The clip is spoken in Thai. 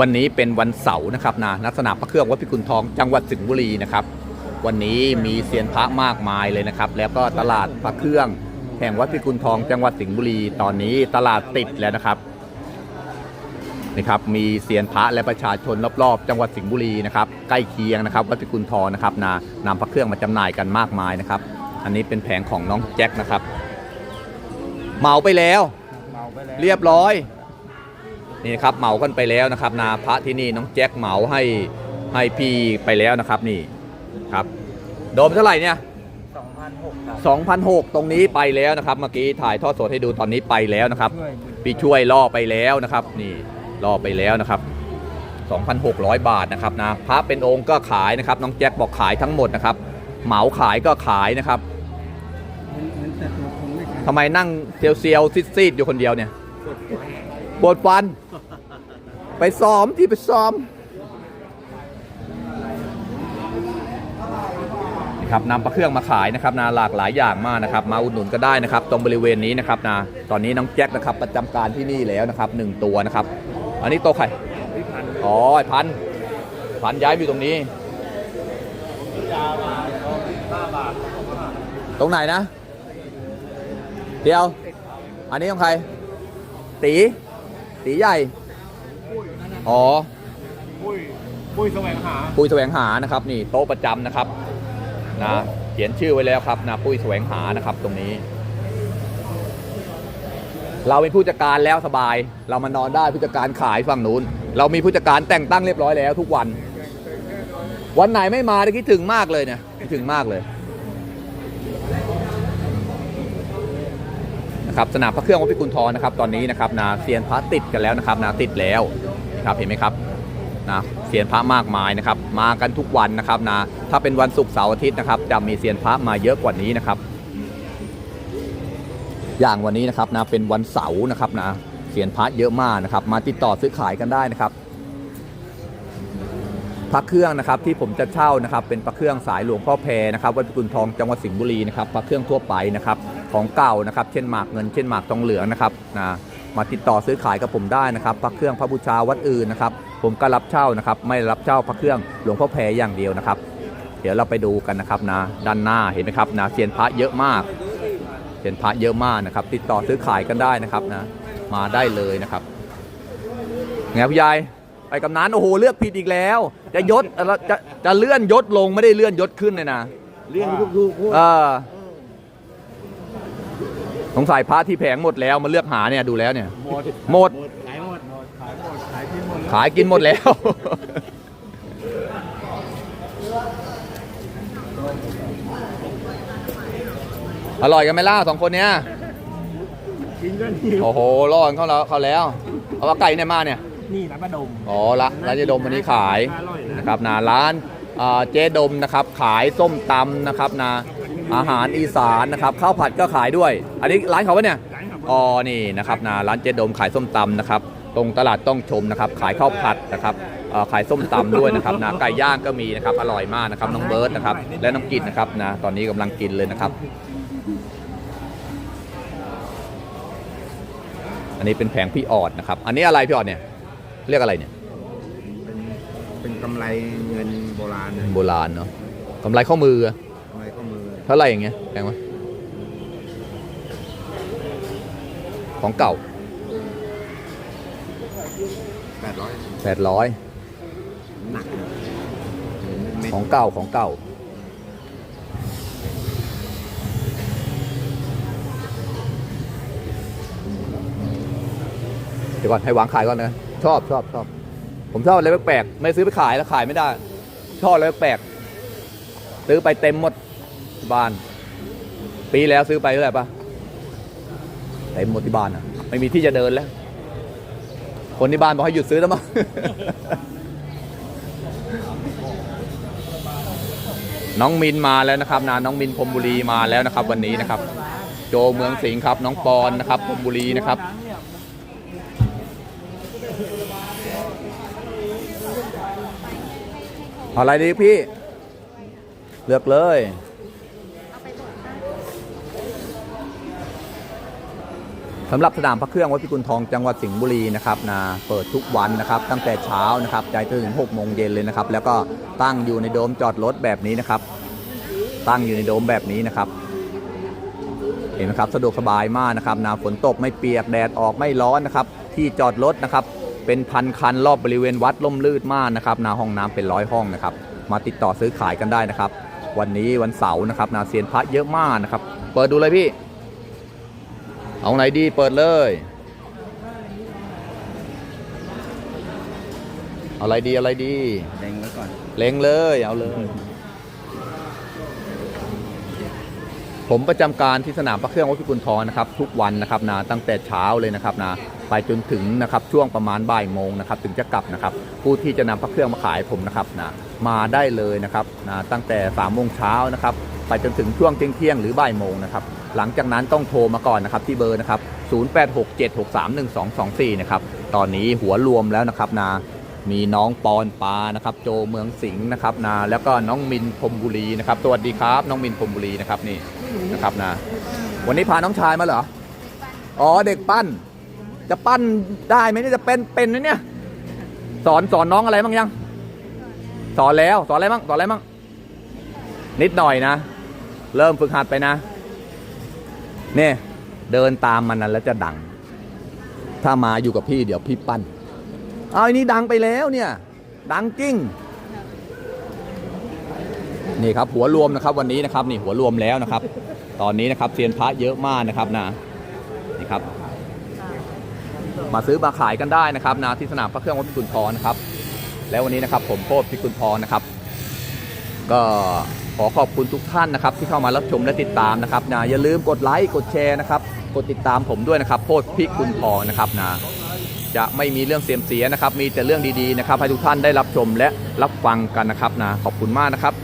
วันนี้เป็นวันเสาร์นะครับนะนักสนามพระเครื่องวัดพิกุลทองจังหวัดสิงห์บุรีนะครับ วันนี้มีเซียนพระมากมายเลยนะครับ แล้วก็ตลาดพระเครื่องแห่งวัดพิกุลทองจังหวัดสิงห์บุรี ตอนนี้ตลาดติดแล้วนะครับนี่ครับมีเซียนพระและประชาชนรอบๆ จังหวัดสิงห์บุรีนะครับใกล้เคียงนะครับวัดพิกุลทองนะครับนะนำพระเครื่องมาจำหน่ายกันมากมายนะครับ อันนี้เป็นแผงของน้องแจ็คนะครับ เหมาไปแล้วเมาไปแล้วเรียบร้อย นี่นะครับเหมากันไปแล้วนะครับ นาพระที่นี่น้องแจ็คเหมาให้ให้พี่ไปแล้วนะครับนี่ครับโดมเท่าไหร่เนี่ยสองพันหกครับ2,006 ตรงนี้ไปแล้วนะครับเมื่อกี้ถ่ายทอดสดให้ดูตอนนี้ไปแล้วนะครับช่วยพี่ช่วยล่อไปแล้วนะครับ นี่ล่อไปแล้วนะครับ 2,600 บาทนะครับนะพระเป็นองค์ก็ขายนะครับน้องแจ็คบอกขายทั้งหมดนะครับ เหมาขายก็ขายนะครับมันแต่ตัวคงไม่ขายทำไมนั่งเซียวเซียวๆซีดๆอยู่คนเดียวเนี่ยปวดฟัน ไปซ้อมที่ไปซ้อมนี่ครับนำปลาเครื่องมาขายนะครับนาหลากหลายอย่างมากนะครับ มาอุดหนุนก็ได้นะครับ ตรงบริเวณนี้นะครับนาตอนนี้น้องแจ็คนะครับประจำการที่นี่แล้วนะครับหนึ่งตัวนะครับ อันนี้โตวใครอ๋อไอ้พันธุ์พันธุ์ย้ายไปอยู่ตรงนี้ตรงไหนนะ เดียว อันนี้ของใคร ตี ตีใหญ่ อ๋อ ปุ้ยปุ้ยแสวงหา ปุ้ยแสวงหานะครับ นี่โต๊ะประจำนะครับนะเขียนชื่อไว้แล้วครับนะปุ้ยแสวงหานะครับ ตรงนี้ เราเป็นผู้จัดการแล้วสบาย เรามานอนได้ผู้จัดการขายฝั่งนู้น เรามีผู้จัดการแต่งตั้งเรียบร้อยแล้วทุกวัน วันไหนไม่มาได้คิดถึงมากเลยเนี่ยคิดถึงมากเลยนะครับสนามพระเครื่องวัดพิกุลทองนะครับตอนนี้นะครับนาเซียนพระติดกันแล้วนะครับนาติดแล้ว นะครับเห็นไหมครับนะเซียนพระมากมายนะครับมากันทุกวันนะครับนะถ้าเป็นวันศุกร์เสาร์อาทิตย์นะครับจะมีเซียนพระมาเยอะกว่านี้นะครับ อย่างวันนี้นะครับนะเป็นวันเสาร์นะครับนะเซียนพระเยอะมากนะครับ มาติดต่อซื้อขายกันได้นะครับพระเครื่องนะครับที่ผมจะเช่านะครับเป็นพระเครื่องสายหลวงพ่อแพรนะครับวัดกุลทองจังหวัดสิงห์บุรีนะครับพระเครื่องทั่วไปนะครับของเก่านะครับเช่นหมากเงินเช่นหมากทองเหลืองนะครับนะ มาติดต่อซื้อขายกับผมได้นะครับพระเครื่องพระบูชาวัดอื่นนะครับ ผมก็รับเช่านะครับ ไม่รับเช่าพระเครื่องหลวงพ่อแพรอย่างเดียวนะครับ เดี๋ยวเราไปดูกันนะครับนะด้านหน้าเห็นไหมครับนะเซียนพระเยอะมากเซียนพระเยอะมากนะครับ ติดต่อซื้อขายกันได้นะครับนะ มาได้เลยนะครับไงพี่ยายไปกำนันโอ้โหเลือกผิดอีกแล้ว จะยศเอ่อจะจะเลื่อนยศลงไม่ได้เลื่อนยศขึ้นเลยนะเลี้ยงลูกๆพวกเออ สงสัยพระที่แผงหมดแล้วมาเลือกหาเนี่ยดูแล้วเนี่ยหมดหมดขายหมดขายหมดขายที่หมดขายกินหมดแล้ว อร่อยกันไหมล่ะสองคนเนี้ยกินก็นี่โอ้โหรอดเขาแล้วเขาแล้วเอาว่าไก่เนี่ยมาเนี่ยนี่ร้านป้าดมอ๋อละร้านเจดมวันนี้ขายอร่อยนะนะครับนะร้านอ่าเจดมนะครับ ขายส้มตำนะครับนะ อาหารอีสานนะครับข้าวผัดก็ขายด้วย อันนี้ร้านเขาปะเนี่ยร้านของอ๋อนี่นะครับนะร้านเจดมขายส้มตำนะครับตรงตลาดต้องชมนะครับขายข้าวผัดนะครับเอ่อขายส้มตำด้วยนะครับนะไก่ย่างก็มีนะครับอร่อยมากนะครับน้องเบิร์ตนะครับและน้องกินนะครับนะตอนนี้กำลังกินเลยนะครับ อันนี้เป็นแผงพี่ออดนะครับ อันนี้อะไรพี่ออดเนี่ยเรียกอะไรเนี่ยเป็นเป็นกำไรเงินโบราณนะโบราณเนาะกำไรข้อมือกำไรข้อมือ เท่าไหร่อย่างเงี้ยแพงไหมของเก่าแปดร้อยแปดร้อยหนักเม็ดของเก่าของเก่า เดี๋ยวก่อนให้วางขายก่อนนะ ชอบชอบชอบ ผมชอบอะไรแปลกๆ ไม่ซื้อไปขายแล้วขายไม่ได้ ชอบอะไรแปลกๆซื้อไปเต็มหมดที่ บ้าน ปีแล้วซื้อไปเท่าไหร่ปะเต็มหมดที่บ้านอะ ไม่มีที่จะเดินแล้ว คนที่บ้านบอกให้หยุดซื้อแล้วมั้งน้องมินมาแล้วนะครับนะน้องมินพรมบุรีมาแล้วนะครับ วันนี้นะครับ โจเมืองสิงห์ครับ น้องปอนนะครับพรมบุรีนะครับอะไรดีพี่ เลือกเลย สำหรับสนามพระเครื่องวัดพิกุลทองจังหวัดสิงห์บุรีนะครับนะเปิดทุกวันนะครับ ตั้งแต่เช้านะครับใจจนถึง6โมงเย็นเลยนะครับ แล้วก็ตั้งอยู่ในโดมจอดรถแบบนี้นะครับ ตั้งอยู่ในโดมแบบนี้นะครับ เห็นไหมครับสะดวกสบายมากนะครับนาฝนตกไม่เปียกแดดออกไม่ร้อนนะครับ ที่จอดรถนะครับ เป็นพันคันรอบบริเวณวัดล่มลื่นมากนะครับนาห้องน้ำเป็นร้อยห้องนะครับ มาติดต่อซื้อขายกันได้นะครับ วันนี้วันเสาร์นะครับนาเซียนพระเยอะมากนะครับ เปิดดูเลยพี่ เอาไหนดีเปิดเลย เอาอะไรดีอะไรดี เล็งไว้ก่อนเล็งเลยเอาเลย ผมประจำการที่สนามพระเครื่องวัดพิกุลทองนะครับ ทุกวันนะครับนะตั้งแต่เช้าเลยนะครับนะไปจนถึงนะครับช่วงประมาณบ่ายโมงนะครับ ถึงจะกลับนะครับ ผู้ที่จะนำพระเครื่องมาขายผมนะครับนะมาได้เลยนะครับนะตั้งแต่3ามโมงเช้านะครับ ไปจนถึงช่วงเที่ยงเที่ยงๆหรือบ่ายโมงนะครับ หลังจากนั้นต้องโทรมาก่อนนะครับที่เบอร์นะครับ 0867631224 นะครับ ตอนนี้หัวรวมแล้วนะครับนะมีน้องปอนปานะครับ โจเมืองสิงห์นะครับนะแล้วก็น้องมินพรมบุรีนะครับ สวัสดีครับ น้องมินพรมบุรีนะครับนี่นะครับนะวันนี้พาน้องชายมาเหรอ อ๋อเด็กปั้น จะปั้นได้ไหมเนี่ยจะเป็นเป็นไหมเนี่ย สอนสอนน้องอะไรบ้างยัง สอนแล้วสอนอะไรบ้างสอนอะไรบ้างนิดหน่อยนะ เริ่มฝึกหัดไปนะ เนี่ยเดินตามมันนั้นแล้วจะดัง ถ้ามาอยู่กับพี่เดี๋ยวพี่ปั้น เอาอันนี้ดังไปแล้วเนี่ย ดังจริงนี่ครับหัวรวมนะครับวันนี้นะครับนี่หัวรวมแล้วนะครับ ตอนนี้นะครับเซียนพระเยอะมากนะครับนะนี่ครับ มาซื้อมาขายกันได้นะครับนะที่สนามพระเครื่องวัดพิกุลทองนะครับ แล้ววันนี้นะครับผมโพธพิกุลทองนะครับ ก็ ขอขอบคุณทุกท่านนะครับที่เข้ามารับชมและติดตามนะครับนะอย่าลืมกดไลค์กดแชร์นะครับกดติดตามผมด้วยนะครับโพดพิกุลทอนะครับนะจะไม่มีเรื่องเสียมเสียนะครับมีแต่เรื่องดีๆนะครับให้ทุกท่านได้รับชมและรับฟังกันนะครับนะขอบคุณมากนะครับ